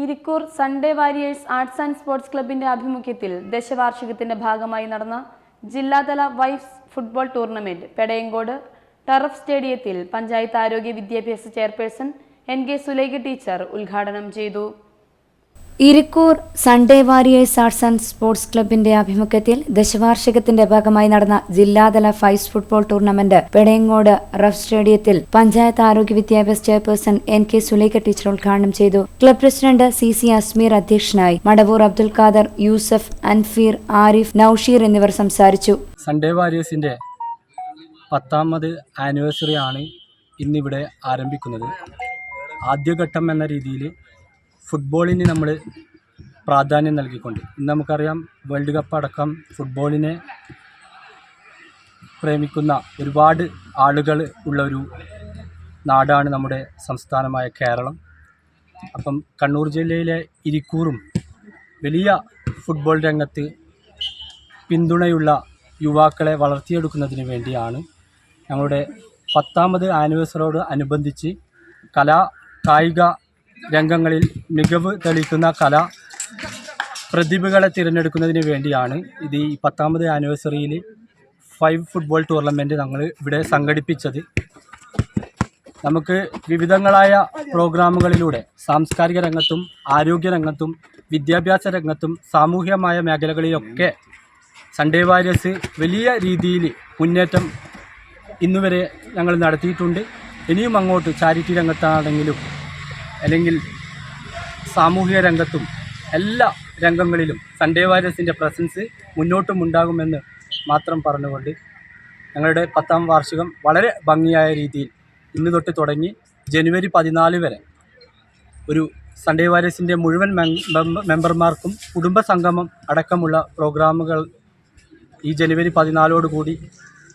Irikkur sunday warriors arts and sports ക്ലബിന്റെ ആഭിമുഖ്യത്തിൽ ദശവാർഷികത്തിന്റെ ഭാഗമായി നടന്ന ജില്ലാതല wives football tournament Pedayangode turf സ്റ്റേഡിയത്തിൽ പഞ്ചായത്ത് ആരോഗ്യ വിദ്യാഭ്യാസ chairperson N K Sulaikha teacher ഉദ്ഘാടനം ചെയ്തു. Irikkur Sunday warriors arts and sports ക്ലബിന്റെ ആഭിമുഖ്യത്തിൽ ദശവാർഷികത്തിന്റെ ഭാഗമായി നടന്ന ജില്ലാതല Faiz football tournament Pedayangode rough സ്റ്റേഡിയത്തിൽ പഞ്ചായത്ത് ആരോഗ്യ വിദ്യാഭ്യാസ chairperson N K Sulekha teacher ഉദ്ഘാടനം ചെയ്തു. Club president C C Asmeer അധ്യക്ഷനായി മടവൂർ അബ്ദുൽ ഖാദർ യൂസഫ് അൻഫീർ ആരിഫ് നൌഷീർ എന്നിവർ സംസാരിച്ചു. സൺഡേ വാരിയേഴ്സിന്റെ പത്താമത് ആനിവേഴ്സറി ആണ് ഇന്നിവിടെ ആരംഭിക്കുന്നത്. ആദ്യഘട്ടം എന്ന രീതിയിൽ ഫുട്ബോളിന് നമ്മൾ പ്രാധാന്യം നൽകിക്കൊണ്ട്. ഇന്ന് നമുക്കറിയാം വേൾഡ് കപ്പ് അടക്കം ഫുട്ബോളിനെ പ്രേമിക്കുന്ന ഒരുപാട് ആളുകൾ ഉള്ള ഒരു നാടാണ് നമ്മുടെ സംസ്ഥാനമായ കേരളം. അപ്പം കണ്ണൂർ ജില്ലയിലെ ഇരിക്കൂറും വലിയ ഫുട്ബോൾ രംഗത്ത് പിന്തുണയുള്ള യുവാക്കളെ വളർത്തിയെടുക്കുന്നതിന് വേണ്ടിയാണ് ഞങ്ങളുടെ പത്താമത് ആനിവേഴ്സറിയോട് അനുബന്ധിച്ച് കലാ കായിക രംഗങ്ങളിൽ മികവ് തെളിയിക്കുന്ന കല പ്രതിഭകളെ തിരഞ്ഞെടുക്കുന്നതിന് വേണ്ടിയാണ് ഇത് ഈ പത്താമത് ആനിവേഴ്സറിയിൽ ഫൈവ് ഫുട്ബോൾ ടൂർണമെന്റ് ഞങ്ങൾ ഇവിടെ സംഘടിപ്പിച്ചത്. നമുക്ക് വിവിധങ്ങളായ പ്രോഗ്രാമുകളിലൂടെ സാംസ്കാരിക രംഗത്തും ആരോഗ്യ രംഗത്തും വിദ്യാഭ്യാസ രംഗത്തും സാമൂഹികമായ മേഖലകളിലൊക്കെ സൺഡേ വാരിയേഴ്സ് വലിയ രീതിയിൽ മുന്നേറ്റം ഇന്നുവരെ ഞങ്ങൾ നടത്തിയിട്ടുണ്ട്. ഇനിയും അങ്ങോട്ട് ചാരിറ്റി രംഗത്താണെങ്കിലും അല്ലെങ്കിൽ സാമൂഹിക രംഗത്തും എല്ലാ രംഗങ്ങളിലും സൺഡേ വാരിയേഴ്സിന്റെ പ്രസൻസ് മുന്നോട്ടും ഉണ്ടാകുമെന്ന് മാത്രം പറഞ്ഞുകൊണ്ട് ഞങ്ങളുടെ പത്താം വാർഷികം വളരെ ഭംഗിയായ രീതിയിൽ ഇന്ന് തൊട്ട് തുടങ്ങി ജനുവരി പതിനാല് വരെ ഒരു സൺഡേ വാരിയേഴ്സിന്റെ മുഴുവൻ മെമ്പർമാർക്കും കുടുംബ സംഗമം അടക്കമുള്ള പ്രോഗ്രാമുകൾ ഈ ജനുവരി പതിനാലോടുകൂടി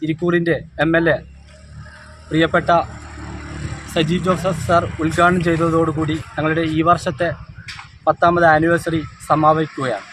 ഇരിക്കൂറിന്റെ എം എൽ എ പ്രിയപ്പെട്ട സജീവ് ജോസഫ് സാർ ഉദ്ഘാടനം ചെയ്തതോടുകൂടി ഞങ്ങളുടെ ഈ വർഷത്തെ പത്താമത് ആനിവേഴ്സറി സമാപിക്കുകയാണ്.